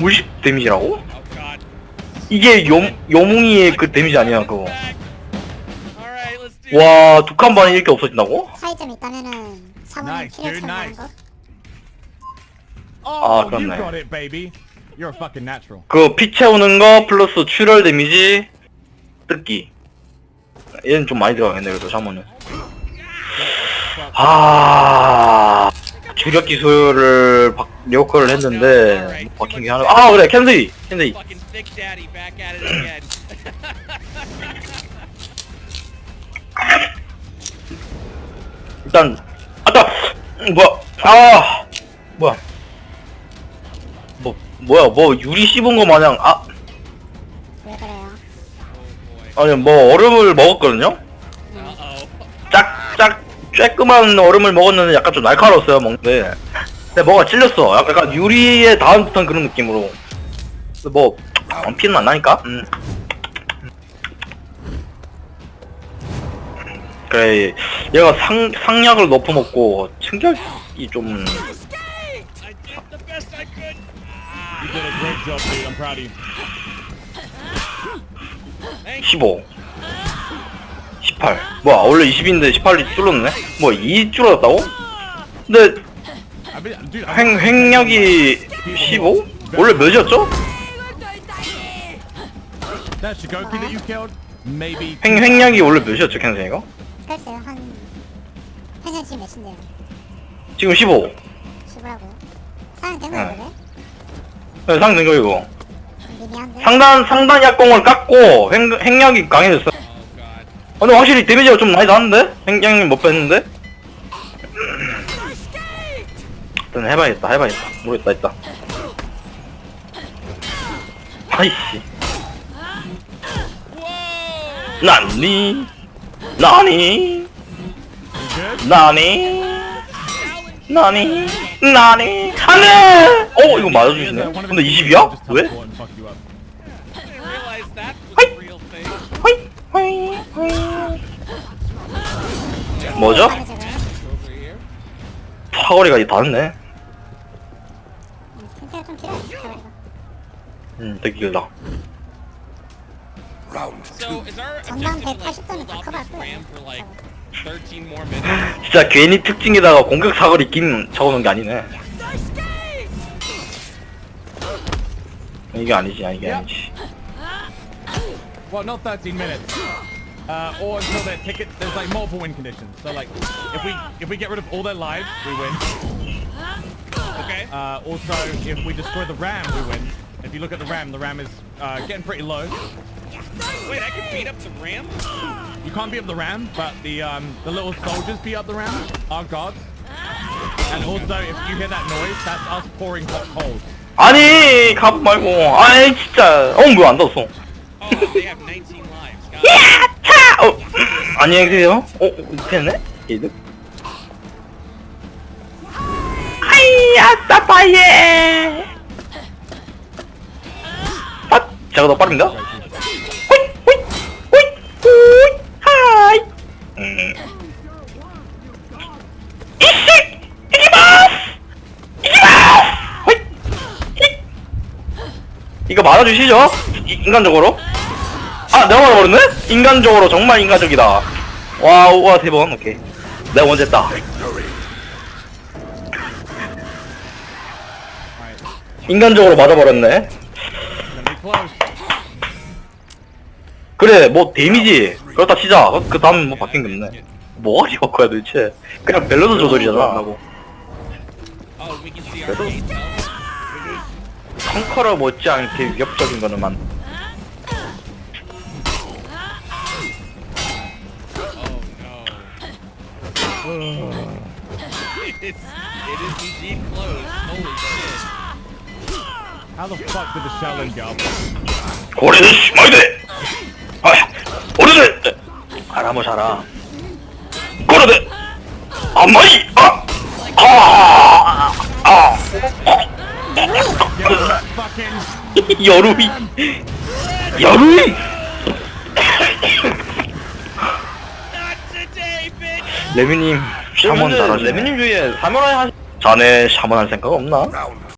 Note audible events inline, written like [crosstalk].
50 데미지라고? 이게 요, 요뭉이의 그 데미지 아니야 그거 와두칸 반에 이렇게 없어진다고? 차이점이 있다면은 사모님 Nice, 키를 dude, nice. 거? Oh, you 그렇네. got it, baby. You're a fucking natural. 그 피 채우는 거 플러스 출혈 데미지 뜯기 얘는 좀 많이 들어가겠네 그래도 샤머는 아 주력 기술을 박, 리오컬을 했는데 못 박힌 게 하나 아 그래 캔디 캔디. 일단 아따 뭐야 아 뭐야 뭐 뭐야 뭐 유리 씹은 거 마냥 아 왜 그래요? boy. 아니 뭐 얼음을 먹었거든요. 짝짝 쬐끄만 얼음을 먹었는데 약간 좀 날카로웠어요 먹는데 근데 뭐가 찔렸어 약- 약간 유리에 닿은 듯한 그런 느낌으로 근데 뭐 어, 피는 안 나니까 음. 그래 얘가 상, 상약을 높여 먹고 충격이 좀 I did the best I could. You did a great job, dude. I'm proud of you. Thank 15 18 뭐야 원래 20인데 18이 줄었네 뭐2 줄어졌다고? 근데 I mean, dude, I'm 횡, 횡력이 15? 원래 몇이었죠? 횡, 횡력이 원래 몇이었죠 캔생이가? 글쎄요 한 팽현 지금 몇인데요? 지금 15 15라고요? 사연 된 응. 거예요 그래? 네, 상된 거 이거 미미한데? 상단 상단 약공을 깎고 횡, 횡력이 강해졌어 god. 어, 근데 확실히 데미지가 좀 많이 나는데? 횡력이 못 뺐는데? 일단 해봐야겠다 해봐야겠다. 모르겠다 일단. 아이씨! 나니? 나니. 나니? 나니? 나니? 안돼! 어 이거 맞아주시네. 근데 20이야? 왜? 뭐죠? 사거리가 이 다르네 음, 팽현가 좀 길어요 사거리가 음 되게 길다 So is our 전방 objective to like 180 도는 hold off 다 this 커버할 ram for like 13 more minutes? 진짜 괜히 특징에다가 공격 사거리 긴 적어놓은 게 아니네 이게 아니지 아, 이게 아니지 Well, not 13 minutes. Uh, or until their ticket. There's like multiple win conditions. So like, if we if we get rid of all their lives, we win. Okay. Uh, also, if we destroy the ram, we win. If you look at the ram, the ram is uh, getting pretty low. Wait, I can beat up the ram? You can't beat up the ram, but the um, the little soldiers beat up the ram. Our gods. And also, if you hear that noise, that's us pouring hot coals. 아니 가보 말고 아이 진짜 어왜 안 닿았어 Oh, they have 19 lives. God. [laughs] 차! 어 안녕히 계세요 어 이렇게 했네 얘들 따빠예 아 제가 더 호이. 히. 이거 맞아주시죠? 이- 인간적으로? 아 내가 맞아버렸네? 인간적으로 정말 인간적이다. 와우 와 세 번. 오케이. 내가 먼저 했다 인간적으로 맞아버렸네. 그래 뭐 데미지 그렇다 치자 그, 그 다음 뭐 바뀐 게 없네 뭐가 리워커야 도대체 그냥 밸런스 조절이잖아 하고 Oh, we can see our gates. 컨커러 못지않게 위협적인 거는 만 Oh [laughs] it is indeed close. Holy shit. How the fuck did the shell go? 돼 아, 아마이 아아아 Fucking. today, bitch! 레미님 샤먼 잘하시네 레미님 주위에 사무라이 하시 자네 샤먼 할 생각 없나?